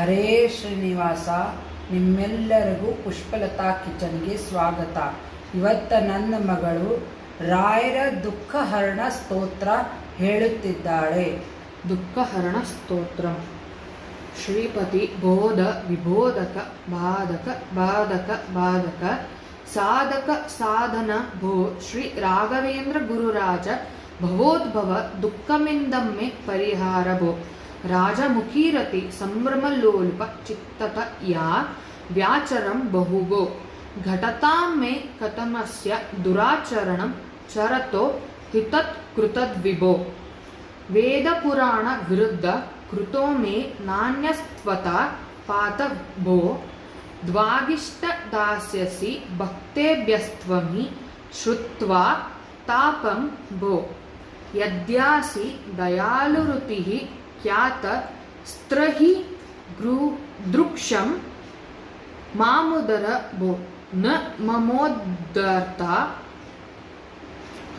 ಹರೇ ಶ್ರೀನಿವಾಸ, ನಿಮ್ಮೆಲ್ಲರಿಗೂ ಪುಷ್ಪಲತಾ ಕಿಚನ್ಗೆ ಸ್ವಾಗತ. ಇವತ್ತ ನನ್ನ ಮಗಳು ರಾಯರ ದುಃಖಹರಣ ಸ್ತೋತ್ರ ಹೇಳುತ್ತಿದ್ದಾಳೆ. ದುಃಖಹರಣ ಸ್ತೋತ್ರ. ಶ್ರೀಪತಿ ಬೋಧ ವಿಬೋಧಕ ಬಾಧಕ ಬಾಧಕ ಬಾಧಕ ಸಾಧಕ ಸಾಧನ ಭೋ ಶ್ರೀ ರಾಘವೇಂದ್ರ ಗುರುರಾಜ ಭವೋದ್ಭವ ದುಃಖಮಿಂದಮ್ಮೆ ಪರಿಹಾರ ಭೋ. ರಾಜಮುಖೀರತಿ ಸಂಭ್ರಮಲೋಲ್ಪ ಚಿತ್ತತ ಯಾ ವ್ಯಾಚರಂ ಬಹುಗೋ ಘಟತಾಂ ಮೇ ಕಥಮಸ್ಯ ದುರಾಚರಣಂ ಚರತೋ ಹಿತತ್ ಕೃತದ್ವಿಭೋ ವೇದಪುರಾಣ ವಿರುದ್ಧ ಕೃತೋ ಮೇ ನಾಣ್ಯಸ್ತ್ವತ ಪಾತ ಭೋ ದ್ವಾಗಿಷ್ಟ ದಾಸ್ಯಸಿ ಭಕ್ತೇಭ್ಯಸ್ತ್ವಮಿ ಶ್ರುತ್ವಾ ತಾಪಂ ಭೋ ಯದ್ಯಾಸಿ क्या स्त्रहि गृ मामुदर भो। न ममोद्धर्ता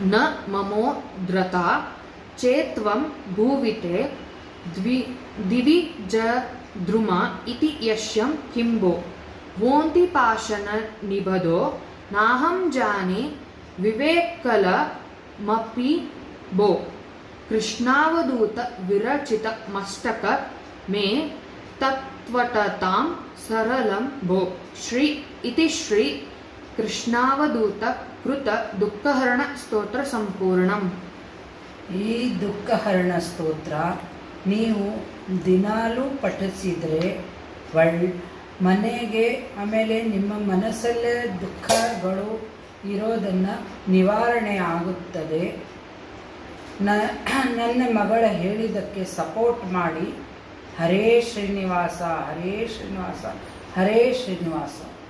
न ममोद्रता, चेत्त्वं भूविते, द्वि दिवि जद्रुमा इति यश्यं किम्बो। वोन्तिपाशननिबधो नाहं जाने विवेकलमपि भो। ಕೃಷ್ಣಾವಧೂತ ವಿರಚಿತ ಮಸ್ತಕ ಮೇ ತತ್ವಟತಾಂ ಸರಳಂ ಭೋ. ಶ್ರೀ ಇತಿ ಶ್ರೀ ಕೃಷ್ಣಾವಧೂತ ಕೃತ ದುಃಖಹರಣ ಸ್ತೋತ್ರ ಸಂಪೂರ್ಣಂ. ಈ ದುಃಖಹರಣ ಸ್ತೋತ್ರ ನೀವು ದಿನಾಲೂ ಪಠಿಸಿದರೆ ಒಳ್ ಮನೆಗೆ ಆಮೇಲೆ ನಿಮ್ಮ ಮನಸ್ಸಲ್ಲೇ ದುಃಖಗಳು ಇರೋದನ್ನು ನಿವಾರಣೆ ಆಗುತ್ತದೆ. ನನ್ನ ಮಗಳ ಹೇಳಿದ್ದಕ್ಕೆ ಸಪೋರ್ಟ್ ಮಾಡಿ ಹರೇ ಶ್ರೀನಿವಾಸ ಹರೇ ಶ್ರೀನಿವಾಸ ಹರೇ ಶ್ರೀನಿವಾಸ.